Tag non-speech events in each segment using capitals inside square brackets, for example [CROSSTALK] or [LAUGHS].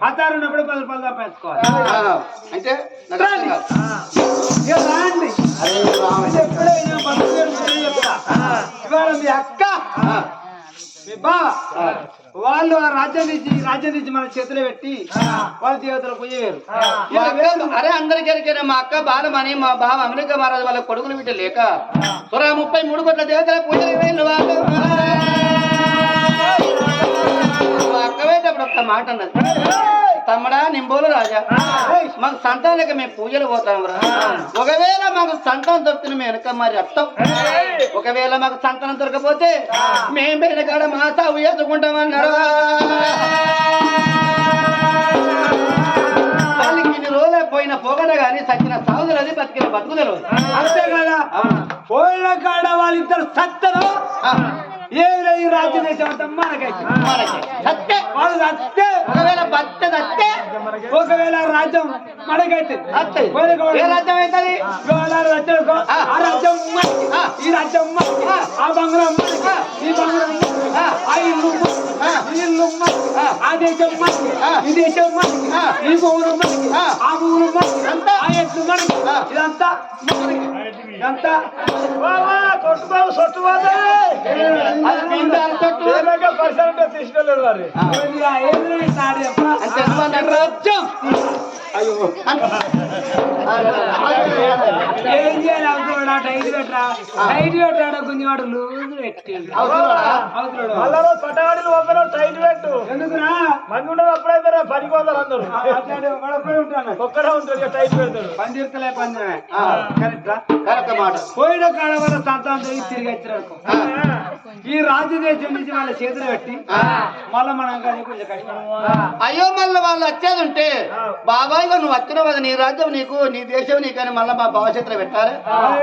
పతారు ఉన్నప్పుడు పది అంటే. ఇవాళ మీ అక్క ఆ, మీ బావ వాళ్ళు ఆ రాజ్యం నుంచి రాజ్యం నుంచి మన చేతిలో పెట్టి వాళ్ళ మా అక్క అరే అందరికీ మా అక్క బాలమని మా బావ అమెరికా మహారాజు వాళ్ళ కొడుకులు బిడ్డ లేక సురా ముప్పై మూడు కోట్ల దేవతల పూజలు వాళ్ళు. మాట అన్నది. తమ్ముడా నింబోలు రాజా. మాకు సంతానం లేక మేము పూజలు పోతాం రా. ఒకవేళ మాకు సంతానం దొరుకుతుంది మేము వెనక మరి అత్తం. ఒకవేళ మాకు సంతానం దొరకపోతే మేము వెనకాడ మా సాగు వాళ్ళకి ఇన్ని రోజులే పోయిన పోగడ కానీ సచ్చిన అది బతికిన బతుకుదలు. అంతే కదా. పోయిన కాడ వాళ్ళిద్దరు సత్తరు. ఏం లేదు ఈ రాజ్యం దేశం అంతా మనకైతే సత్తే. వాళ్ళు సత్తే. ఒకవేళ బత్తే సత్తే. ఒకవేళ రాజ్యం మనకైతే. కాడ ఏ రాజ్యం అవుతుంది రాజ్యం అనుకో, ఆ. రాజ్యం. ఈ రాజ్యం ఆ. బంగారం ఈ బంగారం. ఆ. ఇల్లు మనకి, ఆ. ఈ ఇల్లు మనకి, ఆ. ఆ దేశం మనకి, ఆ. ఈ దేశం మనకి, ఆ. ఈ భూములు మనకి, ఆ. ఆ భూములు మనకి, అంతా. ఆ ఎట్లు మనకి. ఇదంతా మనకి. ఇదంతా ఏం చేయాలి? అవసరం టైట్ పెట్టరా? టైట్ పెట్టరా? కొంచెం వాడు లూజ్ ఎందుకురా? అప్పుడైతే పనికి అందరు ఉంటాను ఒక్కడే ఉంటుంది టైట్ పెడతాడు. పని తీర్తలే పంచమే ఆ. కరెక్టా కరెక్ట్ మాట. పోయిన కాడ వల్ల సంతానం తిరిగి తిరిగి వచ్చారు ఆ. ఈ రాజ్యదేశం నుంచి వాళ్ళ చేతులు పెట్టి ఆ. మళ్ళీ మనం కానీ కొంచెం కష్టం అయ్యో మళ్ళీ వాళ్ళు వచ్చేది ఉంటే బాబాయ్ నువ్వు వచ్చిన కదా నీ రాజ్యం నీకు నీ దేశం నీకని మళ్ళీ మా భవిష్యత్తులో పెట్టాలి.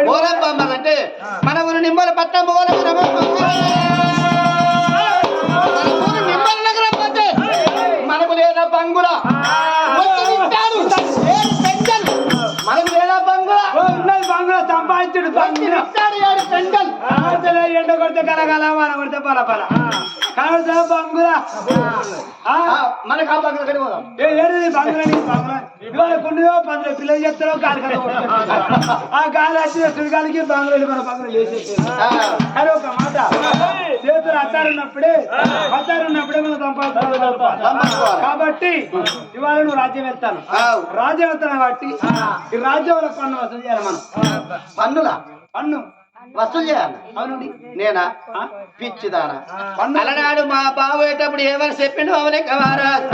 ఓరా బామ్మది అంటే మన ఊరు నిమ్మల పట్టం పోవాలి నిమ్మల నగరం మనకు లేదా బంగుల. మనకు లేదా బంగుల? బంగ్లా సంపాదించుడు. ఆడతలే ఎండ కొడితే కలగల వాన కొడితే పల పల. కలగ బంగులా? మనకు ఆ బంగుల కడి పోదాం. బంగులా బంగులా. ఇవాళ కొన్ని పందులు పిల్లలు చెప్తారో గాలి కదా ఆ. గాలి వచ్చిన సుడిగాలికి బంగులు మన బంగులు. అని ఒక మాట. చేతులు అత్తారున్నప్పుడే అత్తారున్నప్పుడే మనం సంపాదించాలి సంపాదించుకోవాలి. కాబట్టి ఇవాళ నువ్వు రాజ్యం వెళ్తాను. రాజ్యం వెళ్తాను కాబట్టి ఈ రాజ్యంలో పన్ను వసూలు చేయాలి మనం. పన్నుల? పన్ను. వసూలు చేయాలి? అవునండి. నేనా? ఆ? పిచ్చిదానా. పన్ను. అలనాడు మా బాబోయేటప్పుడు ఏమని చెప్పిండు? అమరిక మహారాజ్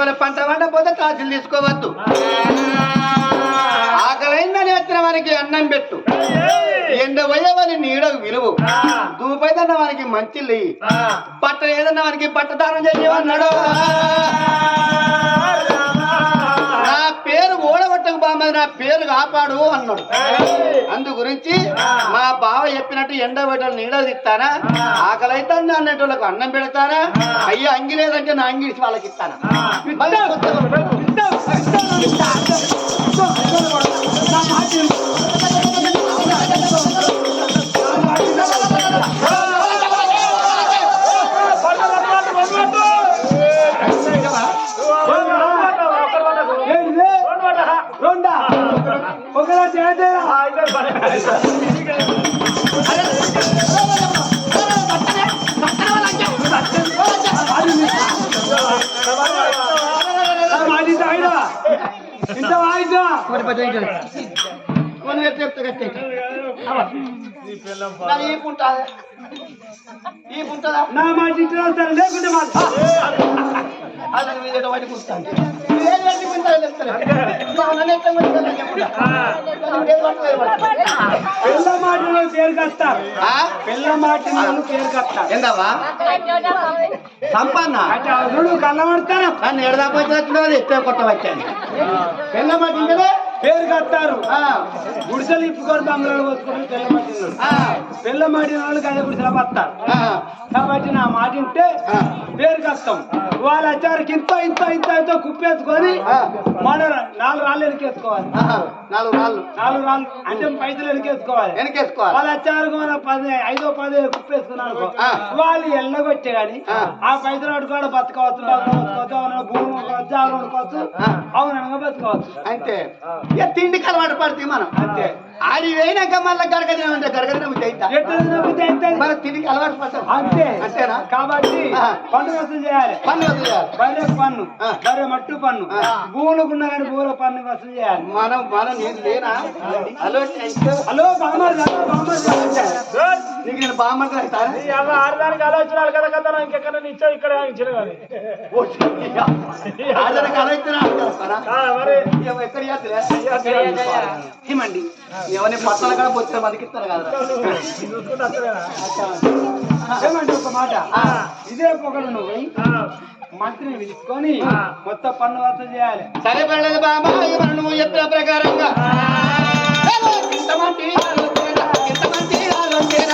తీసుకోవాలి పంట పండపోతే తాజులు తీసుకోవద్దు. ఆకలైందని వచ్చిన వారికి అన్నం పెట్టు. ఎండ పోయేవని నీడకు విలువు. దూపైదన్న వానికి మంచి లేయి పట్ట ఏదన్నా వానికి పట్టదానం చేయమన్నాడు బామ్మది నా పేరు కాపాడు అన్నాడు అందు గురించి మా బావ చెప్పినట్టు ఎండ పెట్టాలి నీడ తిస్తానా ఆకలి అయితే అన్నట్టులకు అన్నం పెడతానా అయ్యో అంగి లేదంటే నా అంగి వాళ్ళకి ఇస్తానా మళ్ళీ ఒకలా చేయదేరా మాది తాగినా ఇంత వాయిదా కొన్ని ఎట్లా చెప్తే గట్టి నాది ఈ పుంట ఈ పుంటదా నా మాట ఇంట్లో వస్తారు లేకుంటే అసలు మీద వాటి కూర్చుంటాను. పిల్ల మాటలు పేరు? పిల్ల మాటలు పేరు ఏందవ్వా? సంపన్న? నన్ను ఎత్తే కొట్టవచ్చాను పెళ్ళ మాట పేరు కట్టారు గుడిసెలు ఇప్పుకొని బంగాళాలు పోసుకొని పిల్ల మాటిన వాళ్ళు అదే గుడిసెలు పడతారు. కాబట్టి నా మాట ఆ. పేరు కష్టం వాళ్ళు వచ్చారికి ఇంత ఇంత ఇంత ఇంత కుప్పేసుకొని. మన నాలుగు రాళ్ళు వెనకేసుకోవాలి ఆహా, నాలుగు రాళ్ళు నాలుగు రాళ్ళు అంటే పైసలు వెనకేసుకోవాలి వెనకేసుకోవాలి వాళ్ళు వచ్చారు మన పది ఐదో పది కుప్పేసుకున్నారు. వాళ్ళు ఎల్లగొట్టే గాని ఆ. పైసలు పట్టుకోవడం బతకవచ్చు బతకవచ్చు అవును భూమి కొనుక్కోవచ్చు ఆ. అవుననగా బతకవచ్చు అంతే ఇక తిండికి అలవాటు పడితే మనం అంతే. అది వేయినాక మళ్ళీ గరగదిన ఉంటే గరగదిన అవుతుంది? మన తిండికి అలవాటు పడతాం. అంతే. అంతేనా? కాబట్టి. పన్ను వసూలు చేయాలి. పని వదిలేయాలి బర్రె పన్ను ఆ. బర్రె మట్టు పన్ను ఆ. భూములకున్న కానీ భూముల పన్ను వసూలు చేయాలి. మనం మనం నేను లేనా? హలో. Hello good. నీకు నేను ఆడదానికి ఆలోచనలు కదా కదా ఇంకెక్కడ ఇచ్చావు ఇక్కడ ఇచ్చిన కానీ ఎక్కడ ఏమండి? ఎవరిని పట్టాల కూడా వచ్చిన మందికి ఇస్తారు కదా? ఏమండి ఒక మాట. ఇదే పొగలు నువ్వు. మంత్రిని పిలుచుకొని. మొత్తం పన్ను వసూలు చేయాలి. సరే పర్లేదు బాబా నువ్వు చెప్పిన ప్రకారంగా.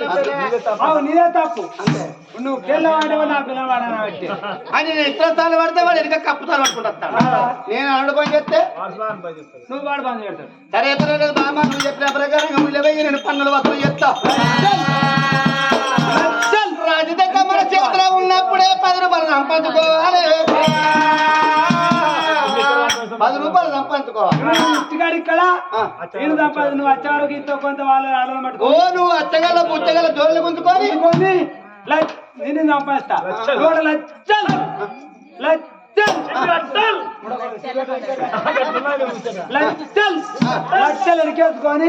నీదే తప్పు. అంతే నువ్వు పిల్లవాడేవో నా పిల్లవాడని పెట్టి అని నేను ఇతర తాళ్ళు పడితే వాడు వెనక కప్పుతాను అనుకుంటాను నేను అల్లుడు పని చేస్తే? వాసులాన్ని పని చేస్తాడు. నువ్వు వాడు పని చేస్తాడు. సరే పర్వాలేదు బామ్మ నువ్వు చెప్పిన ప్రకారం ముళ్ళవేగి నేను పన్నులు వసూలు చేస్తా. రాజు దగ్గర మన చేతిలో ఉన్నప్పుడే పది రూపాయలు సంపాదించుకోవాలి. పది రూపాయలు సంపాదించుకోవాలి ఇంటికాడ ఇక్కడ ఆ. నేను సంపాది నువ్వు వచ్చే వరకు ఇంతో కొంత వాళ్ళు ఆడలు ఓ పట్టుకో నువ్వు అచ్చగల బుచ్చగల జోళ్ళు గుంజుకొని. నేను సంపాదిస్తా. చూడ లచ్చలు ఎరికేసుకొని.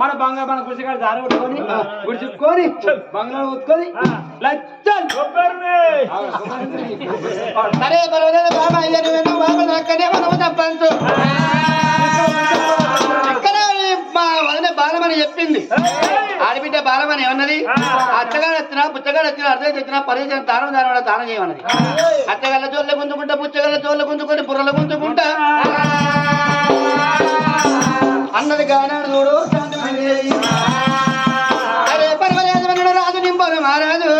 మన బంగారు మన గుడిసెకాడ దారి కొట్టుకొని గుడిచుకొని బంగ్లాలు కొట్టుకొని కొబ్బరిని. సరే పర్వాలేదు బామ్మ అయ్యా నువ్వు బాబు నాకనే మనము సంపాదించు ఇక్కడ ఈ మా వదిన బాలమని చెప్పింది. ఆడబిడ్డ బాలమని ఏమన్నది? అచ్చగాడు వచ్చినా పుచ్చగాడు వచ్చినా అర్థం తెచ్చినా పరిచయం దానం దానం దానం చేయమన్నది. అచ్చగల్ల చోళ్ళ గుంజుకుంటా పుచ్చగల్ల చోళ్ళ గుంజుకొని బుర్రల గుంజుకుంటా. అన్నది గానాడు చూడు. అరే పర్వాలేదు రాజు నింబోలు మహారాజు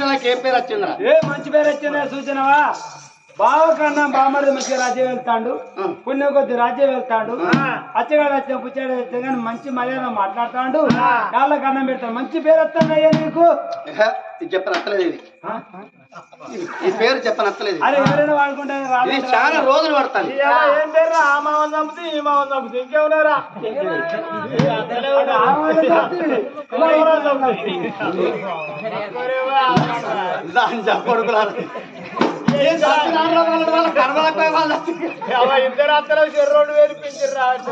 నాకు ఏం పేరు వచ్చిందా ఏ మంచి పేరు వచ్చిందా? సూచనవా? బావ కన్నా బామ్మడి మంచిగా రాజ్యం వెళ్తాడు. పుణ్యం కొద్ది రాజ్యం వెళ్తాడు. అచ్చగాడు వచ్చే పుచ్చాడు వచ్చే కానీ మంచి మర్యాద మాట్లాడతాడు కాళ్ళకి అన్నం పెడతాడు మంచి పేరు వస్తుంది అయ్యా నీకు చెప్పనత్తలేదు ఇది? ఈ పేరు చెప్పనత్తలేదు అరే ఎవరైనా వాడుకుంటే చాలా రోజులు పడతాను ఏం పేరు ఆ మామని చంపుతే ఈ చంపుతే ఇంకేమున్నారా దాని చెప్పడుకులారు ఇద్దరు అత్తలు చెర్రోడు వేలు పెంచారు రావచ్చు?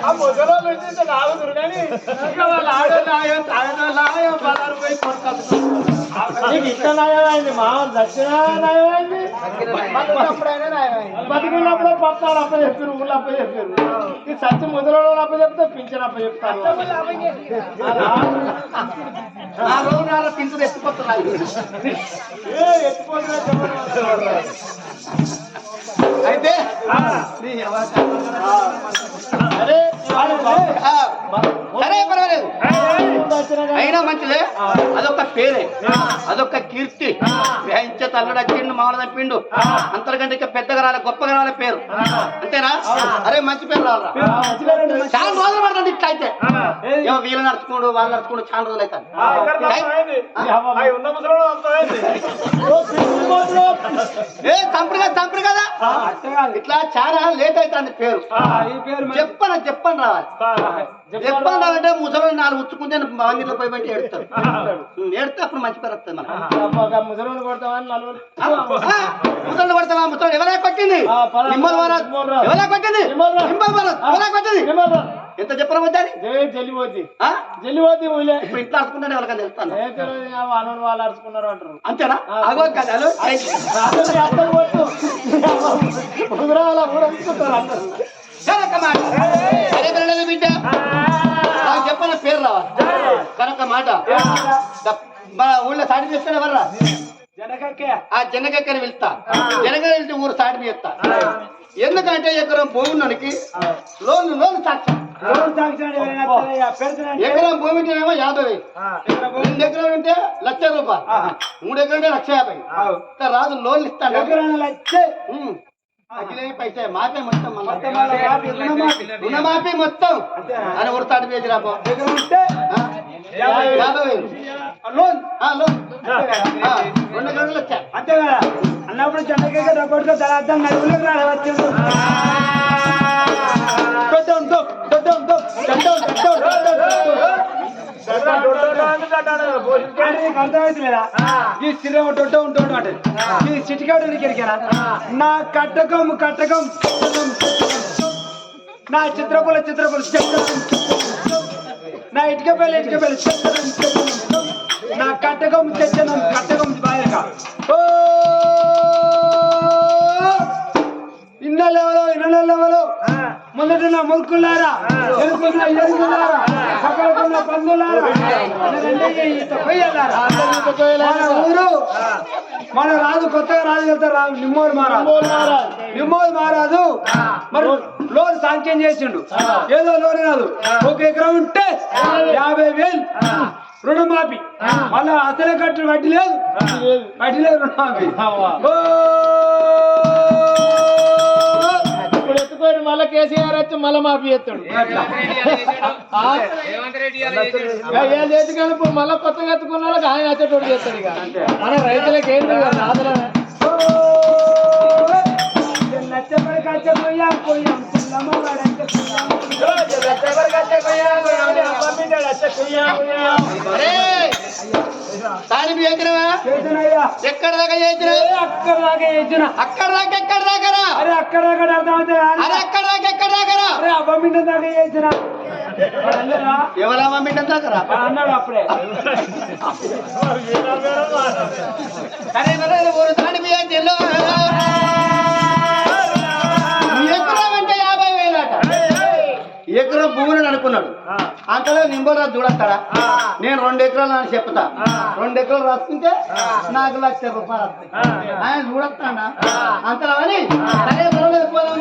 ఆ ముసలోళ్ళు వచ్చేసి తాగుతురు కానీ ఇంకా వాళ్ళు ఆడోళ్ళు ఆయం తాగేటోళ్ళు ఆయం పదహారు పోయి కొట్టుకొస్తారు. నీకు ఇష్ట నయమైంది మామూలు దక్షిణ నయమైంది బతికున్నప్పుడు పత్తాలు అప్ప చెప్పారు ఊళ్ళో అప్ప చెప్పారు ఈ సత్య ముసలోళ్ళు అప్ప చెప్తే పింఛన్ అప్ప చెప్తారు ఆ రోజు పింఛన్ ఎత్తిపోతున్నారు. ¡Ey! ¡Es por! అయితే సరే పర్వాలేదు. అయినా మంచిదే. అదొక పేరే. అదొక కీర్తి. గ్రహించే తల్లుడు వచ్చిండు మామూలు తప్పిండు. అంతకంటే ఇంకా పెద్దగా రాలే గొప్పగా రాలే పేరు. అంతేనా? అరే మంచి పేరు రావాలా చాలా రోజులు పడుతుంది ఇట్లా అయితే. ఏమో వీళ్ళు నడుచుకోడు వాళ్ళు నడుచుకోడు చాలా రోజులు ఇక్కడ తంపుడు కదా కదా? ఇట్లా చాలా లేట్ అవుతుంది పేరు. చెప్పను చెప్పను రావాలి? చెప్పను రావాలంటే ముసలి నాలుగు ఉచ్చుకుంటే మందిలో పోయి బట్టి ఏడుతారు ఏడితే అప్పుడు మంచి పేరు వస్తుంది కొడతామని నలుగురు ముసలి కొడతావా? ముసలి ఎవరా కొట్టింది? ఆ, పలానా నిమ్మల మహారాజ్ నిమ్మల రాజు. ఎవరా కొట్టింది? ఎవరా కొట్టింది? ఎంత చెప్పడం వచ్చాది జల్లిపోద్ది. ఇప్పుడు ఇంట్లో అడుకుంటే ఎవరికైనా తెలుస్తాను వాళ్ళు అరుచుకున్నారు అంటారు. అంతేనా? అగో కథలు బిడ్డ. పేరు రావాలి కనుక మాట. మన ఊళ్ళో సాటి చేస్తాడు ఎవర్రా జనకక్కే. ఆ జనగక్కని వెళ్తా. జనగని వెళ్తే ఊరు సాటి చేస్తా ఎందుకంటే ఎకరం భూమికి లోన్ లోన్ లోన్ ఎకరం భూమి ఉంటేనేమో యాభై భూమి- రెండు ఎకరాలు ఉంటే లక్ష రూపాయలు. మూడు ఎకరాలు లక్ష యాభై. రాజు లోన్లు ఎకరాలు వచ్చే రుణమాఫీ. మొత్తం. అని సాటి పేజీ ఆ? యాభై వేలు. లోన్. లోన్. రెండు ఎకరాలు లక్ష అంతే కదా? అన్నప్పుడు జనకక్క డబ్బుతో తర్వాత రావచ్చు తో కొట్టం తో కొట్టం కొట్టం అర్థమైతలేదా ఈ స్థిరం డొడ్డ ఉంటాడు అంటే. ఈ చిటికాడు ఎరికెరా నా కట్టకం కట్టకం నా చిత్రపుల చిత్రపుల నా ఇటుక పిల్ల ఇటుక పిల్ల నా కట్టకం చెచ్చనం కట్టకం బాయక. ఓ! ఇన్న లెవలో ఇన్న లెవలో ముందటున్న మురుకులారా ఎరుకున్న ఎరుకులారా పక్కకున్న పందులారా. మన ఊరు మన రాజు కొత్తగా రాజు వెళ్తారు రాజు నిమ్మోరు మహారాజు. నిమ్మోరు మహారాజు. మరి లోన్ సాంక్షన్ చేసిండు. ఏదో లోన్ కాదు. ఒక ఎకరం ఉంటే యాభై వేలు. రుణమాఫీ. మళ్ళా అసలే కట్టు వడ్డీ లేదు. వడ్డీ లేదు. రుణమాఫీ. కేసీఆర్ వచ్చి మళ్ళీ మాఫీ చేతి కలుపు మళ్ళీ కొత్తగా ఎత్తుకున్న వాళ్ళకి ఆయన వచ్చేటోడు చేస్తాడు ఇక. మన రైతులకు ఏంటి ఆదరణ. కచ్చపోయాం పోయాం. ఎకరమా చేసినయ్యా ఎక్కడ దాకా చేసిన? అక్కడ దాకా చేసిన అక్కడ దాకా ఎక్కడ దాకారా అరే అక్కడ దాకా అర్థమైతే అరే అక్కడ దాకా ఎక్కడ దాకారా అరే అబ్బమింట దాకా చేసిన? ఎవరా దాకారా వాడు అన్నాడు అప్పుడే అరే భూమిని అనుకున్నాడు అంతలో నింబోరాజు చూడస్తాడా నేను రెండు ఎకరాలు అని చెప్తా రెండు ఎకరాలు రాసుకుంటే నాకు లక్ష రూపాయలు వస్తాయి ఆయన చూడస్తాడా అంతలో అని సరే పర్వాలేదు, పోదాం,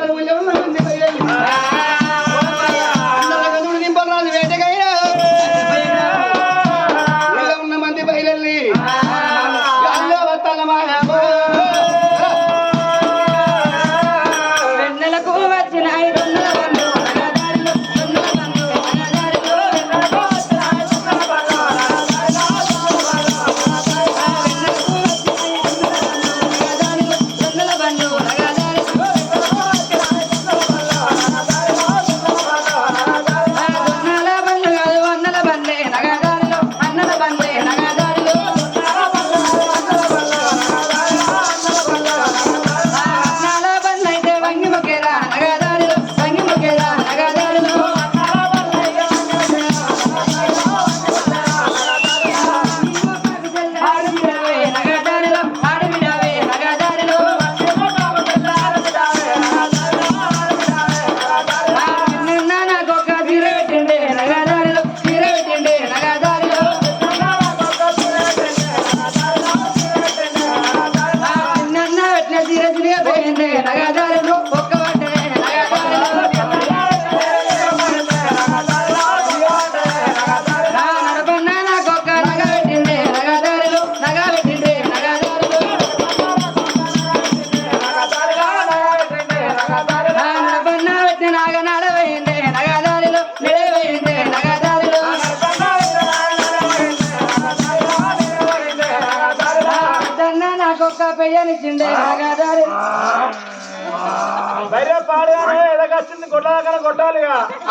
ఒక్క పెయ్యనిచ్చిండే నాగదారి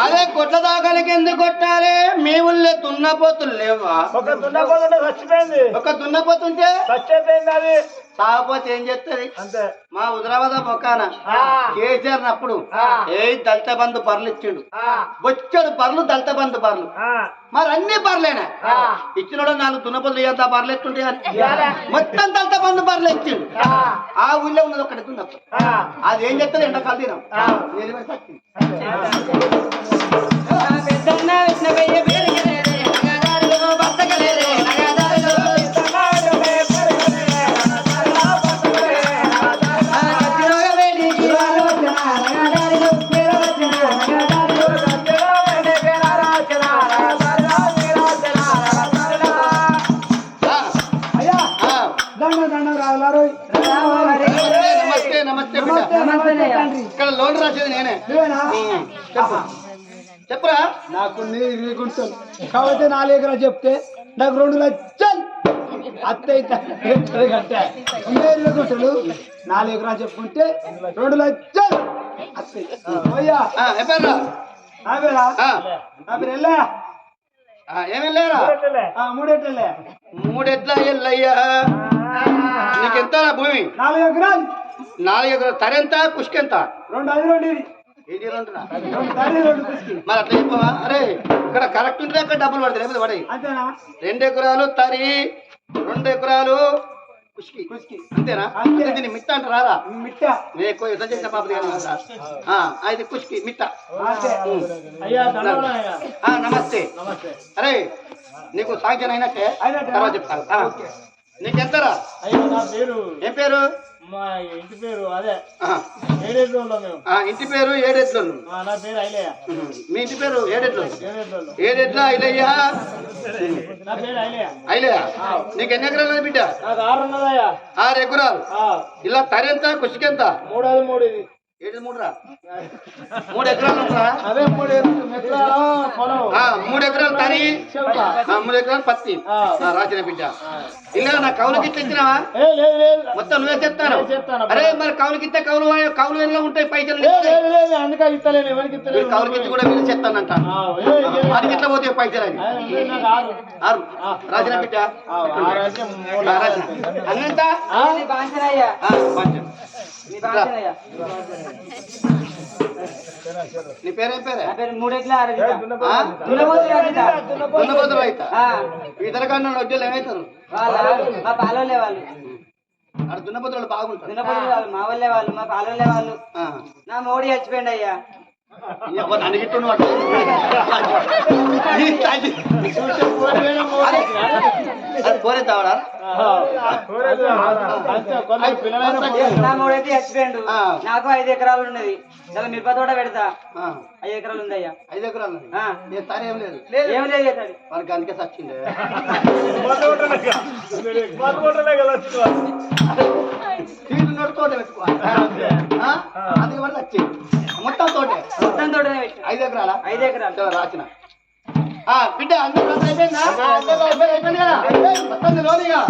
అదే కొట్ల దాకాలకి ఎందుకు కొట్టాలి? మీ ఊళ్ళో దున్నపోతులు లేవా? ఒక దున్నపోతుంటే చచ్చిపోయింది. ఒక దున్నపోతుంటే? చచ్చిపోయింది అది. సాగపోతే ఏం చేస్తుంది అంతే. మా హుజరాబాద్ మొక్కాన ఆ. కేసీఆర్ నప్పుడు ఆ. ఏ దళిత బంధు బర్రెలు ఇచ్చిండు? ఆ, బొచ్చడు బర్రెలు దళిత బంధు ఆ, మరి అన్ని బర్రెలేనా ఆ. ఇచ్చినోడు నాలుగు ఎంత బర్రెలు ఎత్తుంటే ఇయ్యాలే. మొత్తం దళిత బంధు ఇచ్చిండు. ఆ, ఆ ఊళ్ళో ఉన్నది ఒకటి దున్నపు ఆ, అది ఏం చేస్తుంది ఎండకాలు తినం. నువ్వేనా? చెప్పు. చెప్పురా? నాకు గుంటలు కాబట్టి నాలుగు ఎకరాలు చెప్తే నాకు రెండు లక్షలు అత్త అయితే కట్టే ఉండే ఇరవై గుంటలు నాలుగు ఎకరాలు చెప్పుకుంటే రెండు లక్షలు అత్తయ్య. నా పేరా? నా పేరు మూడెట్ల. ఎల్లయ్యా? నీకెంత భూమి? నాలుగు ఎకరాలు. నాలుగు ఎకరాలు. తరెంత పుష్కెంత రెండు అది రెండు. ఏంటి రెండురా రెండు తల్లి రెండు కుస్కి మరి అట్లా చెప్పవా? అరే ఇక్కడ కరెక్ట్ ఉంటే అక్కడ డబ్బులు పడతాయి లేకపోతే పడాయి. రెండు ఎకరాలు తరి రెండు ఎకరాలు కుష్కి. అంతేనా? అంతే. అంటే దీన్ని మిట్ట అంట రాదా? మిట్ట. నేను ఎక్కువ యుద్ధం చేసిన పాపది కానీ కాదా? ఆ, అది కుష్కి మిట్ట. అంతే. అయ్యా దండవరం అయ్యా. ఆ, నమస్తే. నమస్తే. అరే నీకు సాంక్షన్ అయినట్టే. తర్వాత చెప్తాను. నీకెంతరా ఏం పేరు? మా ఇంటి పేరు అదే. ఆ, ఏడేళ్ళలో మేము. ఆ, ఇంటి పేరు ఏడెట్లు ఆ, నా పేరు ఐలయ్య. మీ ఇంటి పేరు ఏడెట్లు ఏడెట్లా ఐలయ్యా? నా పేరు ఐలయ్య. ఐలయ్యా? నీకు ఎన్ని ఎకరాలు బిడ్డ? నాకు ఆరు ఉన్నదయ్యా ఆరు ఎకరాలు. ఇలా తరెంత కుష్కెంత మూడోది మూడు ఇది ఏడు మూడు రా మూడు ఎకరాలు అదే మూడు ఎకరాలు తరి చెప్తా ఆ, మూడు ఎకరాలు పత్తి రాసిన బిడ్డ. ఇలా నా కౌలుకి ఇచ్చి ఇచ్చినావా? ఏ లేదు లేదు మొత్తం నువ్వే చెప్తాను. అరే మరి కౌలుకి ఇస్తే కౌలు కౌలు ఎలా ఉంటాయి పైసలు లేదు లేదు లేదు అందుకే ఇస్తలేను ఎవరికి మీరు ఇస్తలేను కౌలుకి ఇచ్చి కూడా మీరు చెప్తానంట. ఎట్లా పోతే పైసలు అని రాసిన బిడ్డ. అన్నంత? నీ పేరేం పేరే? నా పేరు మూడెట్ల దున్నపోతులు అయితే ఆ, ఇతరకన్నా వడ్డీలు ఏమవుతారు? వాళ్ళ మా పాలోళ్ళే వాళ్ళు. అక్కడ దున్నపోతులు బాగుంటారు. దున్నపోతు వాళ్ళు మా వాళ్ళే వాళ్ళు మా పాలోళ్ళే వాళ్ళు. ఆ. నా మోడీ చచ్చిపోయింది అయ్యా. ఎవరు [LAUGHS] అడిగిట్టును వాడు. ఈ తల్లి. అది పోరే తావడా. అంతే కొందరు పిల్లలైన నా మూడైతే చచ్చిపోయిండు ఆ. నాకు ఐదు ఎకరాలు ఉన్నది. చాలా మిరప తోట పెడతా. ఆ, ఐదు ఎకరాలు ఉంది అయ్యా ఐదు ఎకరాలు. ఏ లేదు. ఏం లేదు వాడికి అందుకే సచ్చిండే. తోట? అందుకే వాడు సచ్చింది మొత్తం తోటే. మొత్తం తోటనే ఐదు ఎకరాలా? ఐదు ఎకరాలు. రాసిన. బిడ్డ అందరూ అందరూ అయిపోయిందా అందరూ అయిపోయింది కదా మొత్తం లోనిగా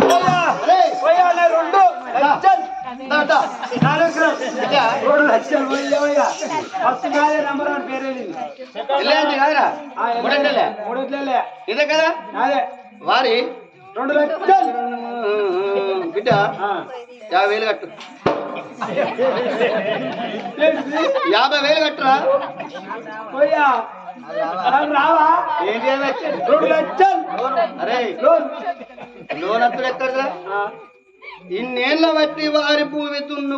అరే, పోయా నా రెండు లక్షలు దా, దా. నాలుగు ఎకరాలు బిడ్డ రెండు లక్షలు పోయావయ్యా ఫస్ట్ కాదే నంబర్ వన్ పేరు వెళ్ళింది వెళ్ళేది కాదురా మూడంటలే మూడెట్లే ఇదే కదా అదే వారి రెండు లక్షలు బిడ్డ ఆ. యాభై వేలు కట్టు యాభై వేలు కట్టురా పోయా నాకు రావా? ఏంటి ఏమి వచ్చేది? రెండు లక్షలు అరే లోన్ లోన్ అప్పుడు ఎక్కడరా ఇన్నేళ్ళ బట్టి వారి భూమి దున్ను